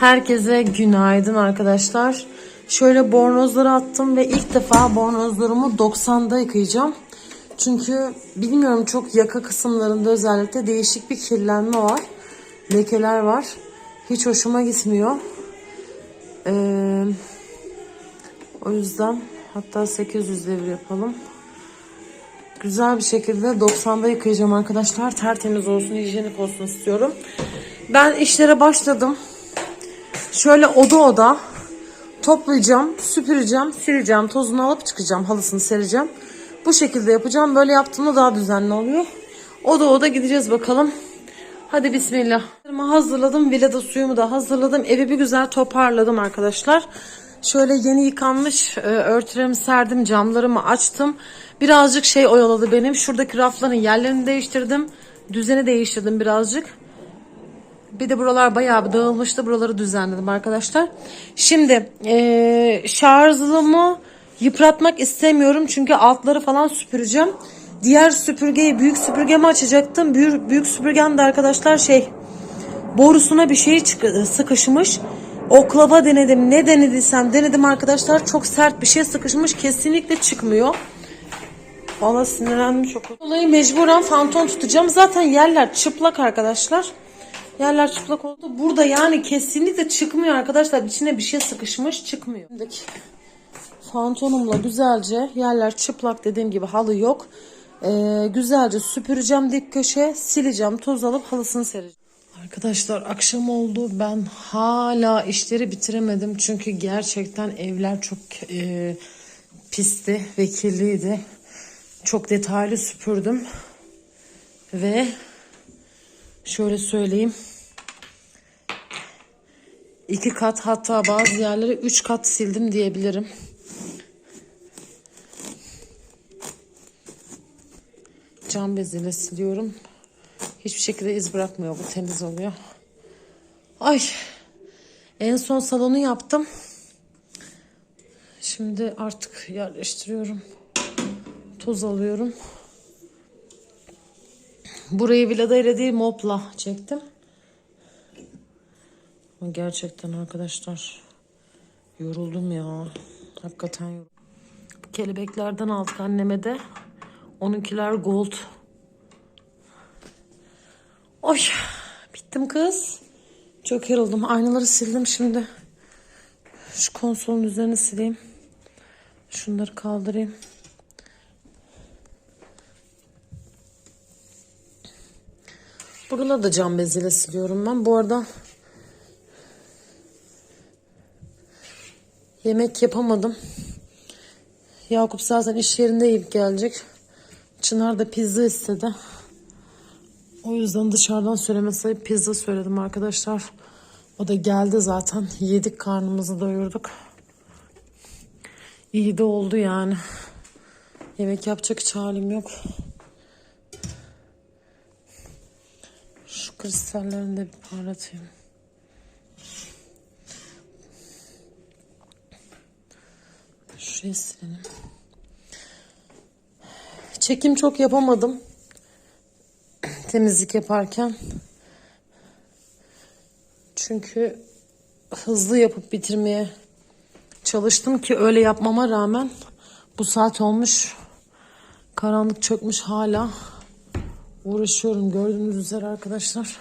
Herkese günaydın arkadaşlar. Şöyle bornozları attım ve ilk defa bornozlarımı 90'da yıkayacağım. Çünkü bilmiyorum çok yaka kısımlarında özellikle değişik bir kirlenme var. Lekeler var. Hiç hoşuma gitmiyor. Ee, o yüzden hatta 800 devir yapalım. Güzel bir şekilde 90'da yıkayacağım arkadaşlar. Tertemiz olsun, hijyenik olsun istiyorum. Ben işlere başladım. Şöyle oda oda toplayacağım, süpüreceğim, sileceğim, tozunu alıp çıkacağım, halısını sereceğim. Bu şekilde yapacağım. Böyle yaptığımda daha düzenli oluyor. Oda oda gideceğiz bakalım. Hadi bismillah. Hazırladım. Villada suyumu da hazırladım. Evi bir güzel toparladım arkadaşlar. Şöyle yeni yıkanmış e, örtülerimi serdim. Camlarımı açtım. Birazcık şey oyaladı benim. Şuradaki rafların yerlerini değiştirdim. Düzeni değiştirdim birazcık. Bir de buralar bayağı dağılmıştı. Buraları düzenledim arkadaşlar. Şimdi eee şarjımı yıpratmak istemiyorum. Çünkü altları falan süpüreceğim. Diğer süpürgeyi büyük süpürgemi açacaktım. Büyük, büyük süpürgem de arkadaşlar şey borusuna bir şey çık- sıkışmış. Oklava denedim. Ne denediysem denedim arkadaşlar. Çok sert bir şey sıkışmış. Kesinlikle çıkmıyor. Valla sinirlendim çok. Olayı mecburen fanton tutacağım. Zaten yerler çıplak arkadaşlar. Yerler çıplak oldu. Burada yani kesinlikle çıkmıyor arkadaşlar. İçine bir şey sıkışmış çıkmıyor. Şimdi fantonumla güzelce yerler çıplak dediğim gibi halı yok. Ee, güzelce süpüreceğim dip köşe sileceğim toz alıp halısını sereceğim. Arkadaşlar akşam oldu. Ben hala işleri bitiremedim. Çünkü gerçekten evler çok e, pisti ve kirliydi. Çok detaylı süpürdüm. Ve şöyle söyleyeyim. iki kat hatta bazı yerleri üç kat sildim diyebilirim. Cam beziyle siliyorum. Hiçbir şekilde iz bırakmıyor. Bu temiz oluyor. Ay. En son salonu yaptım. Şimdi artık yerleştiriyorum. Toz alıyorum. Burayı Vilada ile değil mopla çektim. Ama gerçekten arkadaşlar yoruldum ya. Hakikaten yoruldum. Kelebeklerden aldık anneme de. Onunkiler gold. Oy bittim kız. Çok yoruldum. Aynaları sildim şimdi. Şu konsolun üzerine sileyim. Şunları kaldırayım. Buraları da cam beziyle siliyorum ben. Bu arada yemek yapamadım. Yakup zaten iş yerinde yiyip gelecek. Çınar da pizza istedi. O yüzden dışarıdan söylemesi pizza söyledim arkadaşlar. O da geldi zaten. Yedik karnımızı doyurduk. İyi de oldu yani. Yemek yapacak hiç halim yok. Şu kristallerini de bir parlatayım. Şuraya silelim. Çekim çok yapamadım. Temizlik yaparken. Çünkü hızlı yapıp bitirmeye çalıştım ki öyle yapmama rağmen bu saat olmuş. Karanlık çökmüş hala. Uğraşıyorum gördüğünüz üzere arkadaşlar.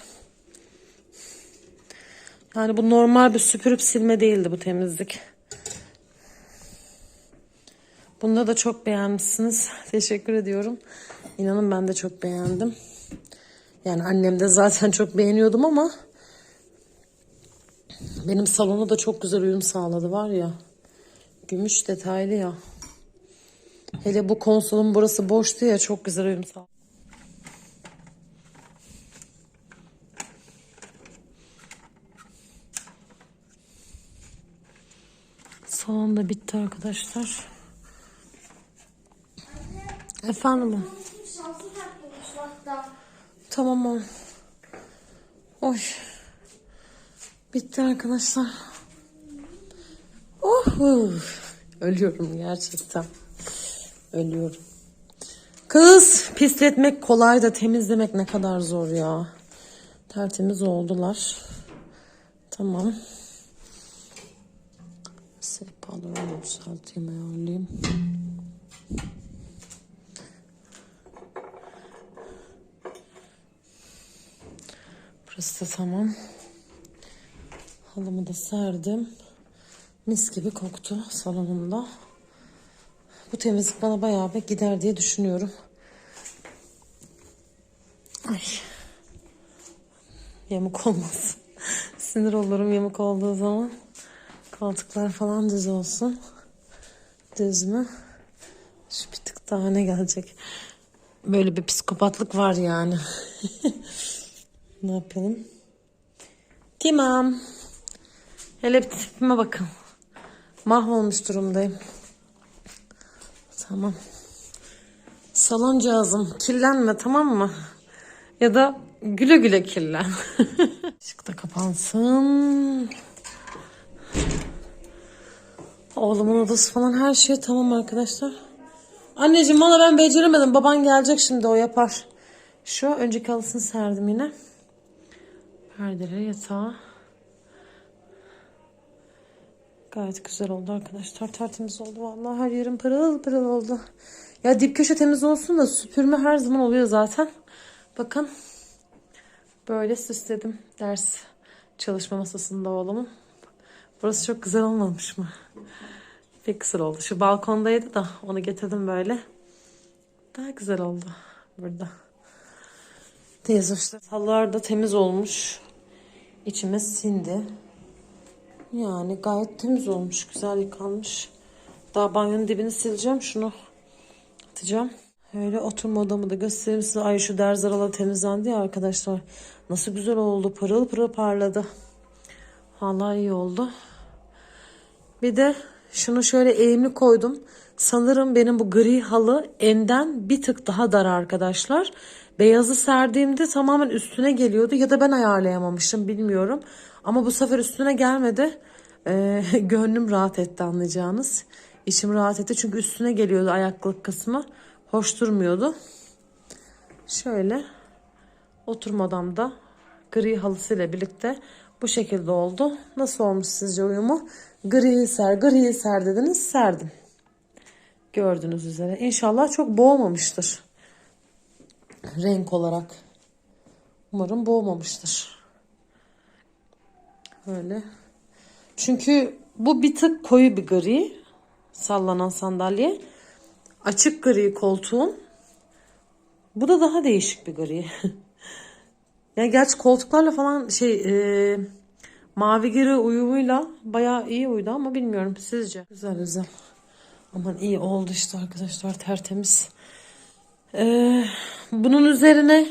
Yani bu normal bir süpürüp silme değildi bu temizlik. Bunda da çok beğenmişsiniz. Teşekkür ediyorum. İnanın ben de çok beğendim. Yani annem de zaten çok beğeniyordum ama benim salonu da çok güzel uyum sağladı var ya. Gümüş detaylı ya. Hele bu konsolun burası boştu ya çok güzel uyum sağladı. Salon da bitti arkadaşlar. Efendim. Tamam oğlum. Oy. Bitti arkadaşlar. Oh, uf. Ölüyorum gerçekten. Ölüyorum. Kız pisletmek kolay da temizlemek ne kadar zor ya. Tertemiz oldular. Tamam. Şuraları da düzelteyim ayarlayayım. Burası tamam. Halımı da serdim. Mis gibi koktu salonumda. Bu temizlik bana bayağı bir gider diye düşünüyorum. Ay. Yamuk olmasın. Sinir olurum yamuk olduğu zaman. Koltuklar falan düz olsun. Düz mü? Şu bir tık daha ne gelecek? Böyle bir psikopatlık var yani. ne yapalım? Tamam. Hele bir tipime bakın. Mahvolmuş durumdayım. Tamam. Saloncağızım kirlenme tamam mı? Ya da güle güle kirlen. Işık da kapansın. Oğlumun odası falan her şey tamam arkadaşlar. Anneciğim valla ben beceremedim. Baban gelecek şimdi o yapar. Şu önceki halısını serdim yine. Perdeleri yatağı. Gayet güzel oldu arkadaşlar. Tertemiz oldu vallahi. Her yerim pırıl pırıl oldu. Ya dip köşe temiz olsun da süpürme her zaman oluyor zaten. Bakın. Böyle süsledim. Ders çalışma masasında oğlumun. Burası çok güzel olmamış mı? Pek güzel oldu. Şu balkondaydı da onu getirdim böyle. Daha güzel oldu burada. Teyze işte. Halılar da temiz olmuş. İçime sindi. Yani gayet temiz olmuş. Güzel yıkanmış. Daha banyonun dibini sileceğim. Şunu atacağım. Öyle oturma odamı da göstereyim size. Ay şu derzaralar temizlendi ya arkadaşlar. Nasıl güzel oldu. Pırıl pırıl parladı. Vallahi iyi oldu. Bir de şunu şöyle eğimli koydum. Sanırım benim bu gri halı enden bir tık daha dar arkadaşlar. Beyazı serdiğimde tamamen üstüne geliyordu ya da ben ayarlayamamışım bilmiyorum. Ama bu sefer üstüne gelmedi. Ee, gönlüm rahat etti anlayacağınız. İçim rahat etti çünkü üstüne geliyordu ayaklık kısmı. Hoş durmuyordu. Şöyle oturma odamda gri halısıyla birlikte bu şekilde oldu. Nasıl olmuş sizce uyumu? Gri ser, gri ser dediniz, serdim. Gördüğünüz üzere. İnşallah çok boğmamıştır. Renk olarak. Umarım boğmamıştır. Öyle. Çünkü bu bir tık koyu bir gri. Sallanan sandalye. Açık gri koltuğun. Bu da daha değişik bir gri. ya gerçi koltuklarla falan şey e, mavi gri uyumuyla bayağı iyi uydu ama bilmiyorum sizce. Güzel güzel. Aman iyi oldu işte arkadaşlar tertemiz. Ee, bunun üzerine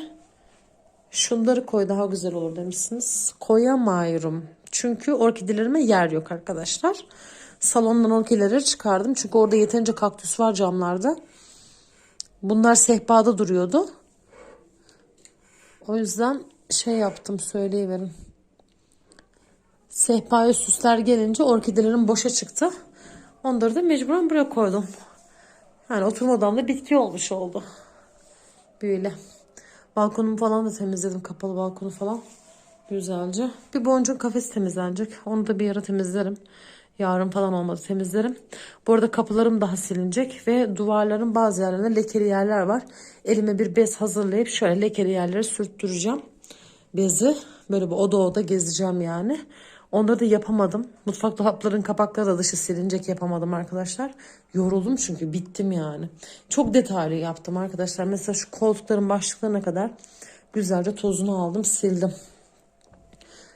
şunları koy daha güzel olur demişsiniz. Koyamıyorum. Çünkü orkidelerime yer yok arkadaşlar. Salondan orkideleri çıkardım. Çünkü orada yeterince kaktüs var camlarda. Bunlar sehpada duruyordu. O yüzden şey yaptım söyleyiverin. Sehpaya süsler gelince orkidelerim boşa çıktı. Onları da mecburen buraya koydum. Yani oturma odamda bitki olmuş oldu. Böyle. Balkonumu falan da temizledim. Kapalı balkonu falan. Güzelce. Bir boncuk kafesi temizlenecek. Onu da bir ara temizlerim. Yarın falan olmadı temizlerim. Bu arada kapılarım daha silinecek ve duvarların bazı yerlerinde lekeli yerler var. Elime bir bez hazırlayıp şöyle lekeli yerleri sürttüreceğim. Bezi böyle bir oda oda gezeceğim yani. Onları da yapamadım. Mutfak dolapların kapakları da dışı silinecek yapamadım arkadaşlar. Yoruldum çünkü bittim yani. Çok detaylı yaptım arkadaşlar. Mesela şu koltukların başlıklarına kadar güzelce tozunu aldım sildim.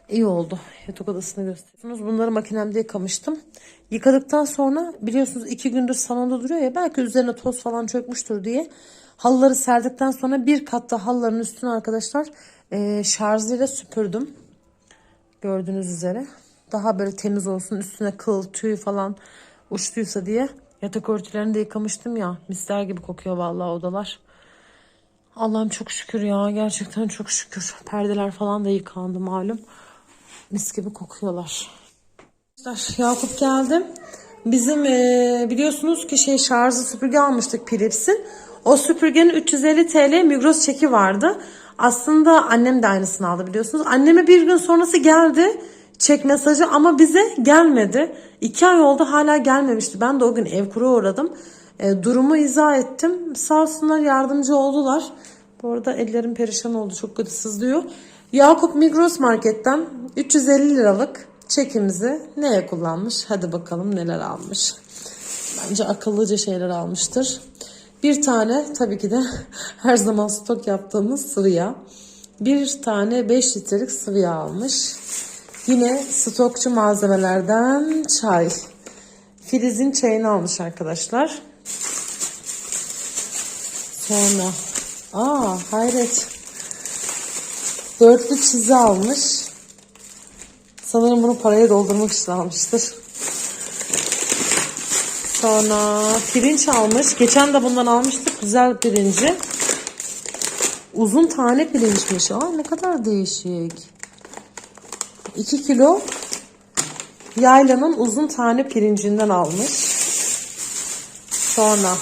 İyi oldu. Yatak odasını gösteriyorsunuz. Bunları makinemde yıkamıştım. Yıkadıktan sonra biliyorsunuz iki gündür salonda duruyor ya belki üzerine toz falan çökmüştür diye halıları serdikten sonra bir kat da halıların üstüne arkadaşlar e, şarjıyla süpürdüm. Gördüğünüz üzere. Daha böyle temiz olsun üstüne kıl tüy falan uçtuysa diye. Yatak örtülerini de yıkamıştım ya. Misler gibi kokuyor vallahi odalar. Allah'ım çok şükür ya. Gerçekten çok şükür. Perdeler falan da yıkandı malum. Mis gibi kokuyorlar. Arkadaşlar, Yakup geldi. Bizim e, biliyorsunuz ki şey şarjlı süpürge almıştık Philips'in. O süpürgenin 350 TL Migros çeki vardı. Aslında annem de aynısını aldı biliyorsunuz. Anneme bir gün sonrası geldi. çek mesajı ama bize gelmedi. İki ay oldu hala gelmemişti. Ben de o gün ev kuru uğradım. E, durumu izah ettim. Sağ olsunlar yardımcı oldular. Bu arada ellerim perişan oldu. Çok kötü sızlıyor. Yakup Migros Market'ten 350 liralık çekimizi neye kullanmış? Hadi bakalım neler almış. Bence akıllıca şeyler almıştır. Bir tane tabii ki de her zaman stok yaptığımız sıvı yağ. Bir tane 5 litrelik sıvı yağ almış. Yine stokçu malzemelerden çay. Filiz'in çayını almış arkadaşlar. Sonra aa hayret. Dörtlü çizi almış. Sanırım bunu paraya doldurmak için almıştır. Sonra pirinç almış. Geçen de bundan almıştık. Güzel pirinci. Uzun tane pirinçmiş. Aa ne kadar değişik. 2 kilo yaylanın uzun tane pirincinden almış. Sonra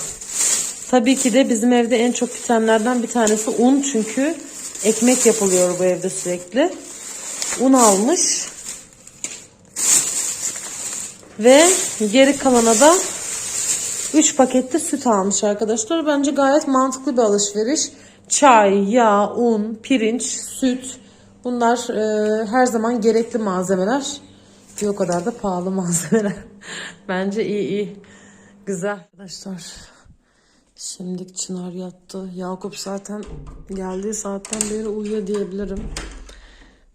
tabii ki de bizim evde en çok bitenlerden bir tanesi un çünkü ekmek yapılıyor bu evde sürekli. Un almış. Ve geri kalana da 3 pakette süt almış arkadaşlar. Bence gayet mantıklı bir alışveriş. Çay, yağ, un, pirinç, süt bunlar e, her zaman gerekli malzemeler. Bir o kadar da pahalı malzemeler. Bence iyi iyi. Güzel arkadaşlar. Şimdi Çınar yattı. Yakup zaten geldiği saatten beri uyuyor diyebilirim.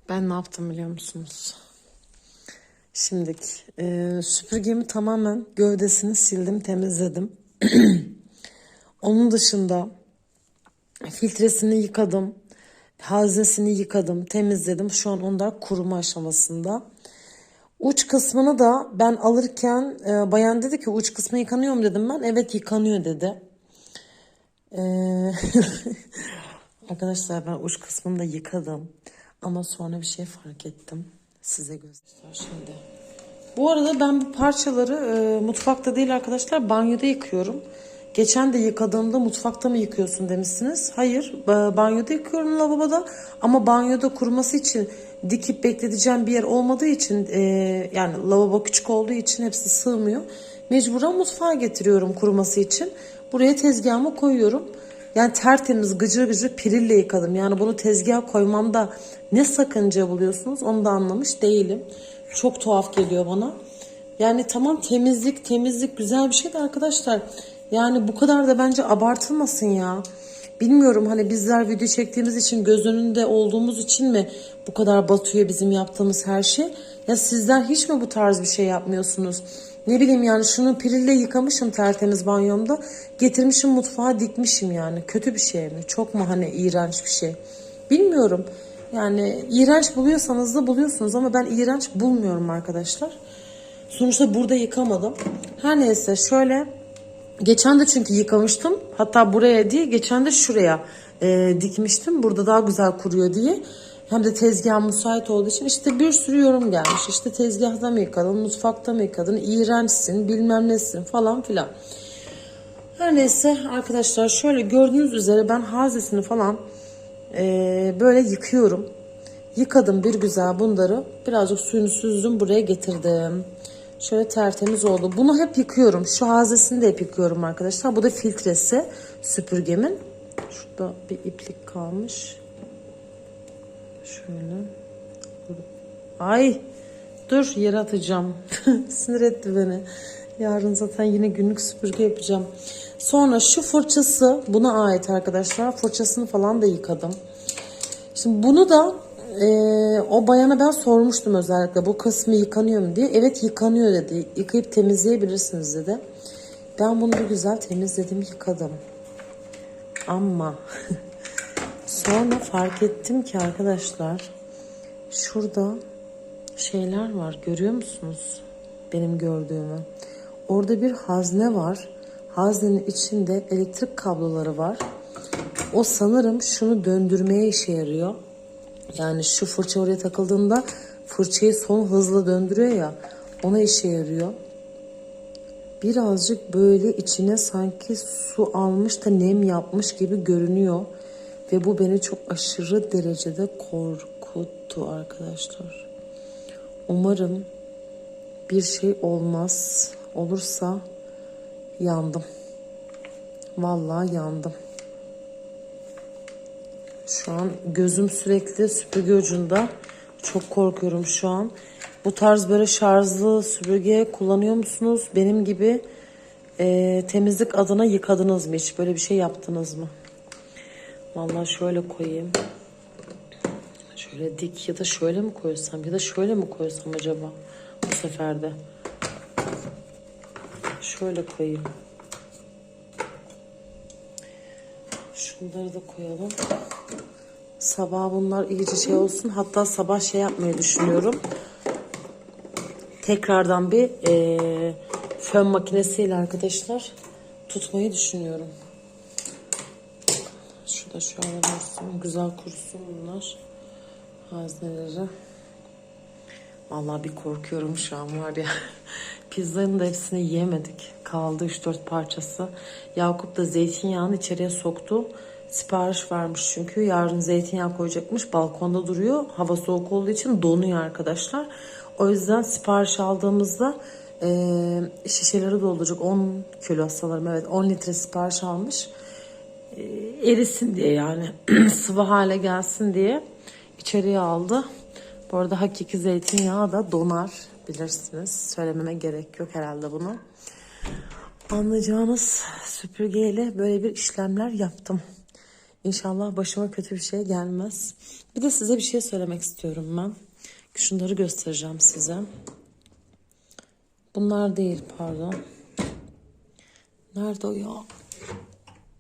Ben ne yaptım biliyor musunuz? Şimdi e, süpürgemi tamamen gövdesini sildim, temizledim. Onun dışında filtresini yıkadım, haznesini yıkadım, temizledim. Şu an onlar kuruma aşamasında. Uç kısmını da ben alırken e, bayan dedi ki uç kısmı yıkanıyor mu dedim ben. Evet yıkanıyor dedi. E, arkadaşlar ben uç kısmını da yıkadım. Ama sonra bir şey fark ettim. Size göstereyim şimdi. Bu arada ben bu parçaları e, mutfakta değil arkadaşlar banyoda yıkıyorum. Geçen de yıkadığımda mutfakta mı yıkıyorsun demişsiniz. Hayır ba- banyoda yıkıyorum lavaboda ama banyoda kuruması için dikip bekleteceğim bir yer olmadığı için e, yani lavabo küçük olduğu için hepsi sığmıyor. Mecburen mutfağa getiriyorum kuruması için. Buraya tezgahıma koyuyorum. Yani tertemiz gıcır gıcır pirille yıkadım. Yani bunu tezgaha koymamda ne sakınca buluyorsunuz onu da anlamış değilim. Çok tuhaf geliyor bana. Yani tamam temizlik temizlik güzel bir şey de arkadaşlar. Yani bu kadar da bence abartılmasın ya. Bilmiyorum hani bizler video çektiğimiz için göz önünde olduğumuz için mi bu kadar batıyor bizim yaptığımız her şey? Ya sizler hiç mi bu tarz bir şey yapmıyorsunuz? Ne bileyim yani şunu pirille yıkamışım tertemiz banyomda. Getirmişim mutfağa dikmişim yani. Kötü bir şey mi? Çok mu hani iğrenç bir şey? Bilmiyorum. Yani iğrenç buluyorsanız da buluyorsunuz ama ben iğrenç bulmuyorum arkadaşlar. Sonuçta burada yıkamadım. Her neyse şöyle geçen de çünkü yıkamıştım. Hatta buraya değil geçen de şuraya e, dikmiştim. Burada daha güzel kuruyor diye. Hem de tezgah müsait olduğu için işte bir sürü yorum gelmiş. İşte tezgahta mı yıkadın, mutfakta mı yıkadın, iğrençsin, bilmem nesin falan filan. Her neyse arkadaşlar şöyle gördüğünüz üzere ben hazesini falan e, böyle yıkıyorum. Yıkadım bir güzel bunları. Birazcık suyunu süzdüm buraya getirdim. Şöyle tertemiz oldu. Bunu hep yıkıyorum. Şu hazesini de hep yıkıyorum arkadaşlar. Bu da filtresi süpürgemin. Şurada bir iplik kalmış. Şöyle. Ay dur yere atacağım. Sinir etti beni. Yarın zaten yine günlük süpürge yapacağım. Sonra şu fırçası buna ait arkadaşlar. Fırçasını falan da yıkadım. Şimdi bunu da e, o bayana ben sormuştum özellikle bu kısmı yıkanıyor mu diye. Evet yıkanıyor dedi. Yıkayıp temizleyebilirsiniz dedi. Ben bunu bir güzel temizledim yıkadım. Ama sonra fark ettim ki arkadaşlar şurada şeyler var görüyor musunuz? Benim gördüğümü. Orada bir hazne var. Haznenin içinde elektrik kabloları var. O sanırım şunu döndürmeye işe yarıyor. Yani şu fırça oraya takıldığında fırçayı son hızla döndürüyor ya ona işe yarıyor. Birazcık böyle içine sanki su almış da nem yapmış gibi görünüyor. Ve bu beni çok aşırı derecede korkuttu arkadaşlar. Umarım bir şey olmaz. Olursa yandım. Vallahi yandım. Şu an gözüm sürekli süpürge ucunda. Çok korkuyorum şu an. Bu tarz böyle şarjlı süpürge kullanıyor musunuz? Benim gibi e, temizlik adına yıkadınız mı hiç? Böyle bir şey yaptınız mı? Vallahi şöyle koyayım. Şöyle dik ya da şöyle mi koysam ya da şöyle mi koysam acaba bu sefer de? Şöyle koyayım. Şunları da koyalım. Sabah bunlar iyice şey olsun. Hatta sabah şey yapmayı düşünüyorum. Tekrardan bir eee fön makinesiyle arkadaşlar tutmayı düşünüyorum. Şurada şöyle olsun. Güzel kurusun bunlar. Hazneleri. Vallahi bir korkuyorum şu an var ya. Pizzanın da hepsini yiyemedik. Kaldı 3-4 parçası. Yakup da zeytinyağını içeriye soktu. Sipariş vermiş çünkü. Yarın zeytinyağı koyacakmış. Balkonda duruyor. Hava soğuk olduğu için donuyor arkadaşlar. O yüzden sipariş aldığımızda eee şişeleri dolduracak. 10 kilo sanırım. Evet 10 litre sipariş almış. E, erisin diye yani sıvı hale gelsin diye içeriye aldı. Bu arada hakiki zeytinyağı da donar bilirsiniz. Söylememe gerek yok herhalde bunu. Anlayacağınız süpürgeyle böyle bir işlemler yaptım. İnşallah başıma kötü bir şey gelmez. Bir de size bir şey söylemek istiyorum ben. Şunları göstereceğim size. Bunlar değil pardon. Nerede o ya?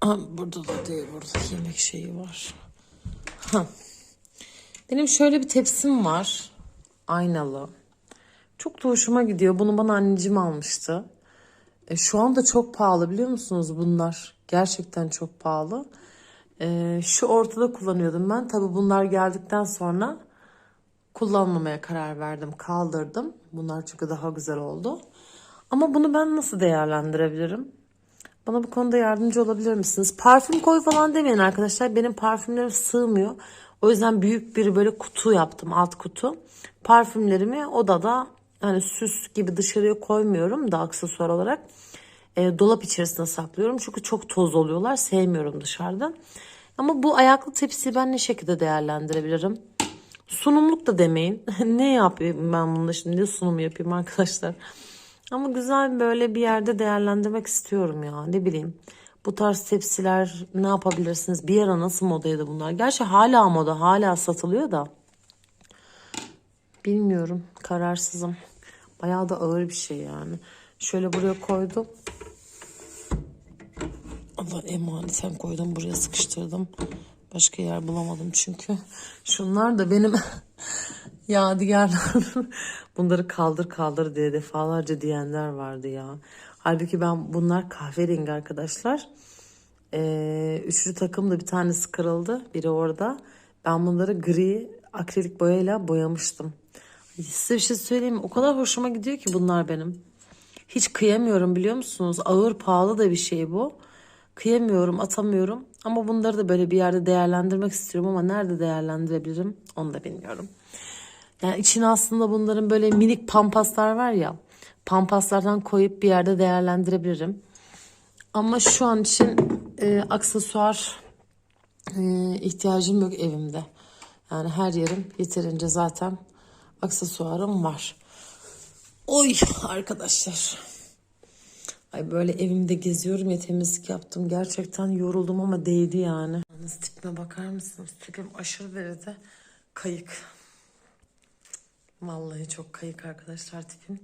Ha, burada da değil burada yemek şeyi var. Ha. Benim şöyle bir tepsim var. Aynalı. Çok da hoşuma gidiyor. Bunu bana anneciğim almıştı. E, şu anda çok pahalı biliyor musunuz bunlar? Gerçekten çok pahalı. E, şu ortada kullanıyordum ben. Tabi bunlar geldikten sonra kullanmamaya karar verdim. Kaldırdım. Bunlar çünkü daha güzel oldu. Ama bunu ben nasıl değerlendirebilirim? Bana bu konuda yardımcı olabilir misiniz? Parfüm koy falan demeyin arkadaşlar. Benim parfümlerim sığmıyor. O yüzden büyük bir böyle kutu yaptım. Alt kutu. Parfümlerimi odada hani süs gibi dışarıya koymuyorum da aksesuar olarak. E, dolap içerisinde saklıyorum. Çünkü çok toz oluyorlar. Sevmiyorum dışarıda. Ama bu ayaklı tepsiyi ben ne şekilde değerlendirebilirim? Sunumluk da demeyin. ne yapayım ben bunda şimdi? Ne sunum yapayım arkadaşlar? Ama güzel böyle bir yerde değerlendirmek istiyorum ya. Ne bileyim. Bu tarz tepsiler ne yapabilirsiniz? Bir ara nasıl modaydı bunlar? Gerçi hala moda, hala satılıyor da. Bilmiyorum. Kararsızım. Bayağı da ağır bir şey yani. Şöyle buraya koydum. Allah emaneten koydum buraya sıkıştırdım. Başka yer bulamadım çünkü. Şunlar da benim yadigarlar. Bunları kaldır kaldır diye defalarca diyenler vardı ya. Halbuki ben bunlar kahverengi arkadaşlar. Ee, üçlü takım da bir tanesi kırıldı. Biri orada. Ben bunları gri akrilik boyayla boyamıştım. Size bir şey söyleyeyim? O kadar hoşuma gidiyor ki bunlar benim. Hiç kıyamıyorum biliyor musunuz? Ağır pahalı da bir şey bu. Kıyamıyorum, atamıyorum. Ama bunları da böyle bir yerde değerlendirmek istiyorum ama nerede değerlendirebilirim onu da bilmiyorum. Yani içine aslında bunların böyle minik pampaslar var ya. Pampaslardan koyup bir yerde değerlendirebilirim. Ama şu an için e, aksesuar e, ihtiyacım yok evimde. Yani her yerim yeterince zaten aksesuarım var. Oy arkadaşlar. Ay böyle evimde geziyorum ya temizlik yaptım. Gerçekten yoruldum ama değdi yani. Yalnız tipime bakar mısınız? Tipim aşırı derecede kayık. Vallahi çok kayık arkadaşlar tipim.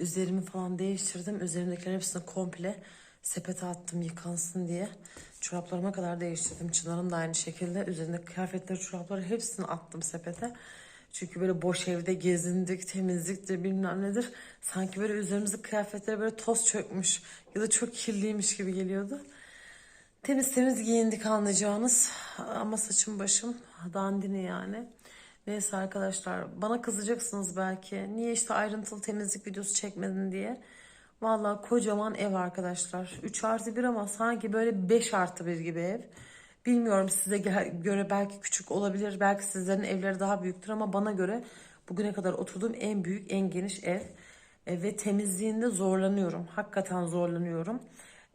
Üzerimi falan değiştirdim. Üzerimdekilerin hepsini komple sepete attım yıkansın diye. Çoraplarıma kadar değiştirdim. Çınar'ın da aynı şekilde. Üzerindeki kıyafetleri, çorapları hepsini attım sepete. Çünkü böyle boş evde gezindik, temizliktir bilmem nedir. Sanki böyle üzerimizdeki kıyafetlere böyle toz çökmüş ya da çok kirliymiş gibi geliyordu. Temiz temiz giyindik anlayacağınız. Ama saçım başım dandini yani. Neyse arkadaşlar bana kızacaksınız belki. Niye işte ayrıntılı temizlik videosu çekmedin diye. Vallahi kocaman ev arkadaşlar. 3 artı 1 ama sanki böyle 5 artı 1 gibi ev. Bilmiyorum size göre belki küçük olabilir. Belki sizlerin evleri daha büyüktür ama bana göre bugüne kadar oturduğum en büyük, en geniş ev. E, ve temizliğinde zorlanıyorum. Hakikaten zorlanıyorum.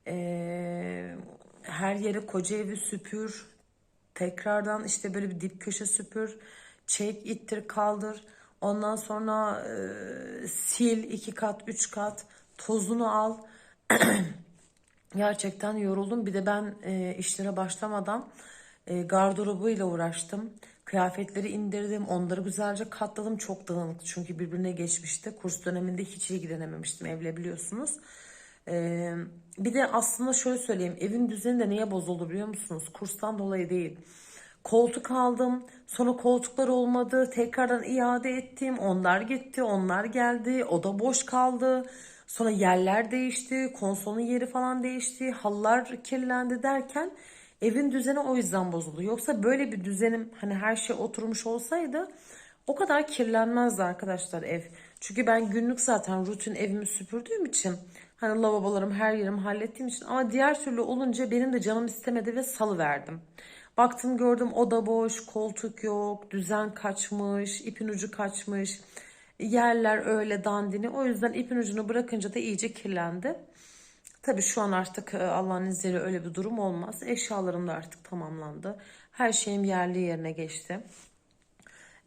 E, her yere koca evi süpür. Tekrardan işte böyle bir dip köşe süpür. Çek, ittir, kaldır. Ondan sonra e, sil iki kat, üç kat. Tozunu al. Gerçekten yoruldum. Bir de ben e, işlere başlamadan e, gardırobuyla uğraştım. Kıyafetleri indirdim. Onları güzelce katladım. Çok dağınık çünkü birbirine geçmişti. Kurs döneminde hiç ilgilenememiştim evle biliyorsunuz. E, bir de aslında şöyle söyleyeyim. Evin düzeni de niye bozuldu biliyor musunuz? Kurstan dolayı değil. Koltuk aldım. Sonra koltuklar olmadı. Tekrardan iade ettim. Onlar gitti. Onlar geldi. Oda boş kaldı. Sonra yerler değişti. Konsolun yeri falan değişti. Halılar kirlendi derken evin düzeni o yüzden bozuldu. Yoksa böyle bir düzenim hani her şey oturmuş olsaydı o kadar kirlenmezdi arkadaşlar ev. Çünkü ben günlük zaten rutin evimi süpürdüğüm için hani lavabolarım her yerimi hallettiğim için ama diğer türlü olunca benim de canım istemedi ve salıverdim. Baktım gördüm oda boş, koltuk yok, düzen kaçmış, ipin ucu kaçmış. Yerler öyle dandini. O yüzden ipin ucunu bırakınca da iyice kirlendi. Tabii şu an artık e, Allah'ın izniyle öyle bir durum olmaz. Eşyalarım da artık tamamlandı. Her şeyim yerli yerine geçti.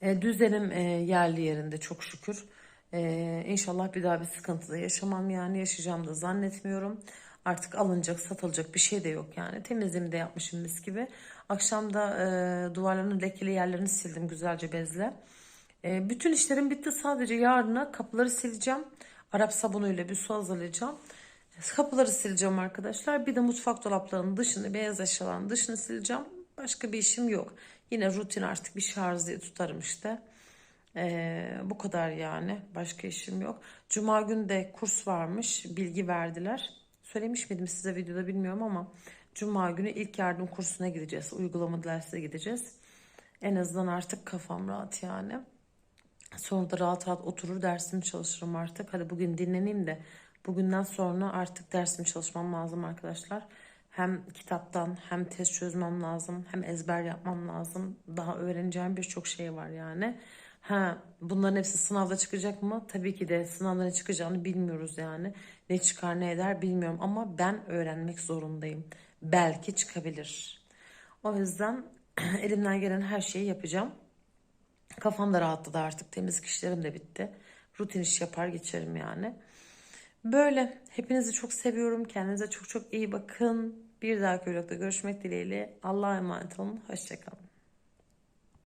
E, düzenim e, yerli yerinde çok şükür. E, inşallah bir daha bir sıkıntı da yaşamam yani yaşayacağım da zannetmiyorum. Artık alınacak satılacak bir şey de yok yani. Temizliğimi de yapmışım mis gibi. Akşam da e, duvarların lekeli yerlerini sildim güzelce bezle. E, bütün işlerim bitti sadece yarına kapıları sileceğim. Arap sabunuyla bir su hazırlayacağım. Kapıları sileceğim arkadaşlar. Bir de mutfak dolaplarının dışını, beyaz eşyaların dışını sileceğim. Başka bir işim yok. Yine rutin artık bir şarj diye tutarım işte. Ee, bu kadar yani. Başka işim yok. Cuma günü de kurs varmış. Bilgi verdiler. Söylemiş miydim size videoda bilmiyorum ama Cuma günü ilk yardım kursuna gideceğiz. Uygulama dersine gideceğiz. En azından artık kafam rahat yani. Sonra da rahat rahat oturur dersimi çalışırım artık. Hadi bugün dinleneyim de bugünden sonra artık dersimi çalışmam lazım arkadaşlar. Hem kitaptan hem test çözmem lazım hem ezber yapmam lazım. Daha öğreneceğim birçok şey var yani. Ha, bunların hepsi sınavda çıkacak mı? Tabii ki de sınavda ne çıkacağını bilmiyoruz yani. Ne çıkar ne eder bilmiyorum ama ben öğrenmek zorundayım. Belki çıkabilir. O yüzden elimden gelen her şeyi yapacağım. Kafam da rahatladı artık. Temizlik işlerim de bitti. Rutin iş yapar geçerim yani. Böyle. Hepinizi çok seviyorum. Kendinize çok çok iyi bakın. Bir dahaki vlogda görüşmek dileğiyle. Allah'a emanet olun. Hoşçakalın.